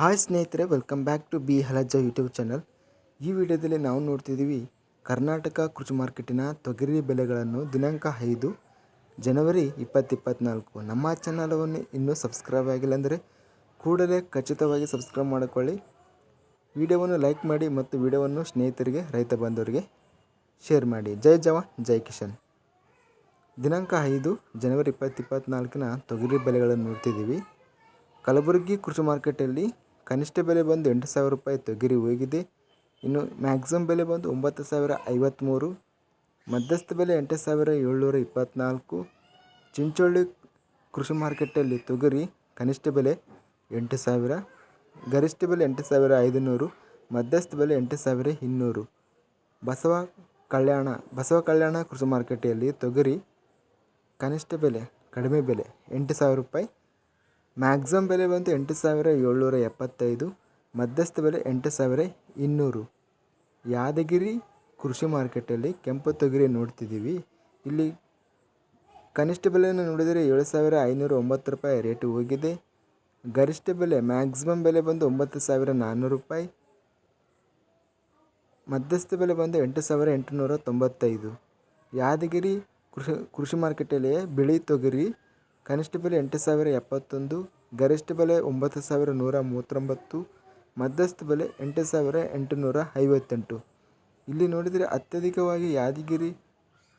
Hi ಸ್ನೇಹಿತರೆ welcome back to ಬಿ ಹಲಜ ಯೂಟ್ಯೂಬ್ ಚಾನಲ್ ಈ ವಿಡಿಯೋದಲ್ಲಿ ನಾವು ನೋಡ್ತಿದ್ದೀವಿ ಕರ್ನಾಟಕ ಕೃಷಿ ಮಾರ್ಕೆಟಿನ ತೊಗರಿ ಬೆಲೆಗಳನ್ನು ದಿನಾಂಕ ಐದು ಜನವರಿ ಇಪ್ಪತ್ತಿಪ್ಪತ್ನಾಲ್ಕು. ನಮ್ಮ ಚಾನಲನ್ನು ಇನ್ನೂ ಸಬ್ಸ್ಕ್ರೈಬ್ ಆಗಿಲ್ಲ ಅಂದರೆ ಕೂಡಲೇ ಖಚಿತವಾಗಿ ಸಬ್ಸ್ಕ್ರೈಬ್ ಮಾಡಿಕೊಳ್ಳಿ. ವಿಡಿಯೋವನ್ನು ಲೈಕ್ ಮಾಡಿ ಮತ್ತು ವಿಡಿಯೋವನ್ನು ಸ್ನೇಹಿತರಿಗೆ, ರೈತ ಬಾಂಧವರಿಗೆ ಶೇರ್ ಮಾಡಿ. ಜೈ ಜವಾನ್, ಜೈ ಕಿಶನ್ ದಿನಾಂಕ ಐದು ಜನವರಿ ಇಪ್ಪತ್ತಿಪ್ಪತ್ನಾಲ್ಕಿನ ತೊಗರಿ ಬೆಲೆಗಳನ್ನು ನೋಡ್ತಿದ್ದೀವಿ. ಕಲಬುರಗಿ ಕೃಷಿ ಮಾರ್ಕೆಟಲ್ಲಿ ಕನಿಷ್ಠ ಬೆಲೆ ಬಂದು ಎಂಟು ಸಾವಿರ ರೂಪಾಯಿ ತೊಗರಿ ಹೋಗಿದೆ. ಇನ್ನು ಮ್ಯಾಕ್ಸಿಮಮ್ ಬೆಲೆ ಬಂದು ಒಂಬತ್ತು ಸಾವಿರ ಐವತ್ತ್ಮೂರು ಮಧ್ಯಸ್ಥ ಬೆಲೆ ಎಂಟು ಸಾವಿರ ಏಳ್ನೂರ ಇಪ್ಪತ್ತ್ನಾಲ್ಕು ಚಿಂಚೋಳಿ ಕೃಷಿ ಮಾರ್ಕೆಟಲ್ಲಿ ತೊಗರಿ ಕನಿಷ್ಠ ಬೆಲೆ ಎಂಟು ಸಾವಿರ. ಗರಿಷ್ಠ ಬೆಲೆ ಎಂಟು ಸಾವಿರ ಐದುನೂರು. ಮಧ್ಯಸ್ಥ ಬೆಲೆ ಎಂಟು ಸಾವಿರ ಇನ್ನೂರು. ಬಸವ ಕಲ್ಯಾಣ ಬಸವ ಕಲ್ಯಾಣ ಕೃಷಿ ಮಾರ್ಕೆಟೆಯಲ್ಲಿ ತೊಗರಿ ಕನಿಷ್ಠ ಬೆಲೆ, ಕಡಿಮೆ ಬೆಲೆ ಎಂಟು ಸಾವಿರ ರೂಪಾಯಿ. ಮ್ಯಾಕ್ಸಿಮಮ್ ಬೆಲೆ ಬಂತು ಎಂಟು ಸಾವಿರ ಏಳ್ನೂರ ಎಪ್ಪತ್ತೈದು, ಮಧ್ಯಸ್ಥ ಬೆಲೆ ಎಂಟು ಸಾವಿರ ಇನ್ನೂರು. ಯಾದಗಿರಿ ಕೃಷಿ ಮಾರ್ಕೆಟಲ್ಲಿ ಕೆಂಪು ತೊಗರಿ ನೋಡ್ತಿದ್ದೀವಿ. ಇಲ್ಲಿ ಕನಿಷ್ಠ ಬೆಲೆಯನ್ನು ನೋಡಿದರೆ ಏಳು ಸಾವಿರ ಐನೂರ ಒಂಬತ್ತು ರೂಪಾಯಿ ರೇಟ್ ಹೋಗಿದೆ. ಗರಿಷ್ಠ ಬೆಲೆ, ಮ್ಯಾಕ್ಸಿಮಮ್ ಬೆಲೆ ಬಂದು ಒಂಬತ್ತು ಸಾವಿರ ನಾನ್ನೂರು ರೂಪಾಯಿ. ಮಧ್ಯಸ್ಥ ಬೆಲೆ ಬಂದು ಎಂಟು ಸಾವಿರ ಎಂಟುನೂರ ತೊಂಬತ್ತೈದು. ಯಾದಗಿರಿ ಕೃಷಿ ಕೃಷಿ ಮಾರ್ಕೆಟಲ್ಲಿ ಬಿಳಿ ತೊಗರಿ ಕನಿಷ್ಠ ಬೆಲೆ ಎಂಟು ಸಾವಿರ ಎಪ್ಪತ್ತೊಂದು, ಗರಿಷ್ಠ ಬೆಲೆ ಒಂಬತ್ತು ಸಾವಿರ ನೂರ ಮೂವತ್ತೊಂಬತ್ತು, ಮಧ್ಯಸ್ಥ ಬೆಲೆ ಎಂಟು ಸಾವಿರ ಎಂಟುನೂರ ಐವತ್ತೆಂಟು. ಇಲ್ಲಿ ನೋಡಿದರೆ ಅತ್ಯಧಿಕವಾಗಿ ಯಾದಗಿರಿ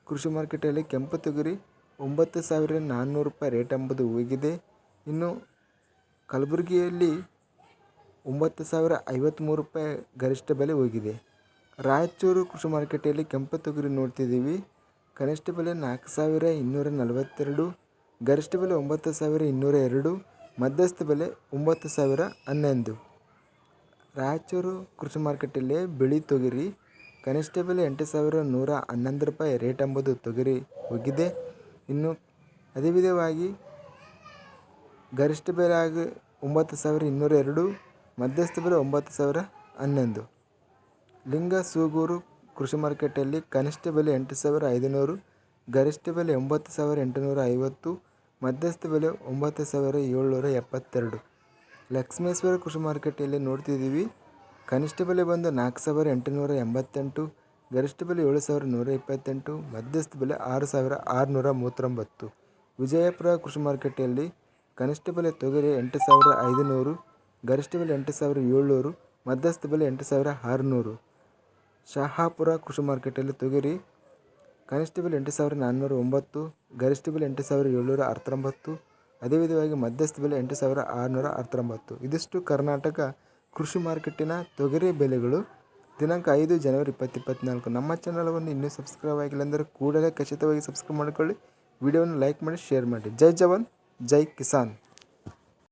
ಕೃಷಿ ಮಾರ್ಕೆಟಲ್ಲಿ ಕೆಂಪು ತೊಗರಿ ಒಂಬತ್ತು ಸಾವಿರ ನಾನ್ನೂರು ರೂಪಾಯಿ ರೇಟ್ ಎಂಬುದು ಹೋಗಿದೆ ಇನ್ನು ಕಲಬುರಗಿಯಲ್ಲಿ ಒಂಬತ್ತು ಸಾವಿರ ಐವತ್ತ್ಮೂರು ರೂಪಾಯಿ ಗರಿಷ್ಠ ಬೆಲೆ ಹೋಗಿದೆ ರಾಯಚೂರು ಕೃಷಿ ಮಾರ್ಕೆಟಲ್ಲಿ ಕೆಂಪು ತೊಗರಿ ನೋಡ್ತಿದ್ದೀವಿ. ಕನಿಷ್ಠ ಬೆಲೆ ನಾಲ್ಕು ಸಾವಿರ ಇನ್ನೂರ ನಲವತ್ತೆರಡು ಗರಿಷ್ಠ ಬೆಲೆ ಒಂಬತ್ತು ಸಾವಿರ ಇನ್ನೂರ ಎರಡು, ಮಧ್ಯಸ್ಥ ಬೆಲೆ ಒಂಬತ್ತು ಸಾವಿರ ಹನ್ನೊಂದು. ರಾಯಚೂರು ಕೃಷಿ ಮಾರ್ಕೆಟಲ್ಲಿ ಬಿಳಿ ತೊಗರಿ, ಕನಿಷ್ಠ ಬೆಲೆ ಎಂಟು ಸಾವಿರ ನೂರ ಹನ್ನೊಂದು ರೂಪಾಯಿ, ರೇಟ್ ಎಂಬುದು ತೊಗರಿ ಹೋಗಿದೆ. ಇನ್ನು ಅದೇ ವಿಧವಾಗಿ ಗರಿಷ್ಠ ಬೆಲೆ ಆಗಿ ಒಂಬತ್ತು ಸಾವಿರ ಇನ್ನೂರ ಎರಡು, ಮಧ್ಯಸ್ಥ ಬೆಲೆ ಒಂಬತ್ತು ಸಾವಿರ ಹನ್ನೊಂದು. ಲಿಂಗ ಸೂಗೂರು ಕೃಷಿ ಮಾರ್ಕೆಟಲ್ಲಿ ಕನಿಷ್ಠ ಬೆಲೆ ಎಂಟು ಸಾವಿರ ಐದುನೂರು, ಗರಿಷ್ಠ ಬೆಲೆ ಒಂಬತ್ತು ಸಾವಿರ ಎಂಟುನೂರ ಐವತ್ತು ಮಧ್ಯಸ್ಥ ಬೆಲೆ ಒಂಬತ್ತು ಸಾವಿರ ಏಳ್ನೂರ ಎಪ್ಪತ್ತೆರಡು. ಲಕ್ಷ್ಮೇಶ್ವರ ಕೃಷಿ ಮಾರ್ಕೆಟಲ್ಲಿ ನೋಡ್ತಿದ್ದೀವಿ. ಕನಿಷ್ಠ ಬೆಲೆ ಬಂದು ನಾಲ್ಕು ಸಾವಿರ ಎಂಟುನೂರ ಎಂಬತ್ತೆಂಟು, ಗರಿಷ್ಠ ಬೆಲೆ ಏಳು ಸಾವಿರ ನೂರ ಇಪ್ಪತ್ತೆಂಟು, ಮಧ್ಯಸ್ಥ ಬೆಲೆ ಆರು ಸಾವಿರ ಆರುನೂರ ಮೂವತ್ತೊಂಬತ್ತು. ವಿಜಯಪುರ ಕೃಷಿ ಮಾರ್ಕೆಟಲ್ಲಿ ಕನಿಷ್ಠ ಬೆಲೆ ತೊಗರಿ ಎಂಟು ಸಾವಿರ ಐದುನೂರು, ಗರಿಷ್ಠ ಬೆಲೆ ಎಂಟು ಸಾವಿರ ಏಳ್ನೂರು, ಮಧ್ಯಸ್ಥ ಬೆಲೆ ಎಂಟು ಸಾವಿರ ಆರುನೂರು. ಶಹಾಪುರ ಕೃಷಿ ಮಾರ್ಕೆಟಲ್ಲಿ ತೊಗರಿ ಕನಿಷ್ಠ ಎಂಟು ಸಾವಿರ ನಾನ್ನೂರ ಒಂಬತ್ತು ಗರಿಷ್ಠ ಎಂಟು ಸಾವಿರ ಏಳ್ನೂರ ಹತ್ತೊಂಬತ್ತು ಅದೇ ವಿಧವಾಗಿ ಮಧ್ಯಸ್ಥ ಬೆಲೆ ಎಂಟು ಸಾವಿರ ಆರುನೂರ ಹತ್ತೊಂಬತ್ತು ಇದಿಷ್ಟು ಕರ್ನಾಟಕ ಕೃಷಿ ಮಾರ್ಕೆಟಿನ ತೊಗರಿ ಬೆಲೆಗಳು. ದಿನಾಂಕ ಐದು ಜನವರಿ ಇಪ್ಪತ್ತಿಪ್ಪತ್ನಾಲ್ಕು. ನಮ್ಮ ಚಾನಲವನ್ನು ಇನ್ನೂ ಸಬ್ಸ್ಕ್ರೈಬ್ ಆಗಿಲ್ಲ ಅಂದರೆ ಕೂಡಲೇ ಖಚಿತವಾಗಿ ಸಬ್ಸ್ಕ್ರೈಬ್ ಮಾಡಿಕೊಳ್ಳಿ. ವಿಡಿಯೋವನ್ನು ಲೈಕ್ ಮಾಡಿ, ಶೇರ್ ಮಾಡಿ. ಜೈ ಜವಾನ್, ಜೈ ಕಿಸಾನ್.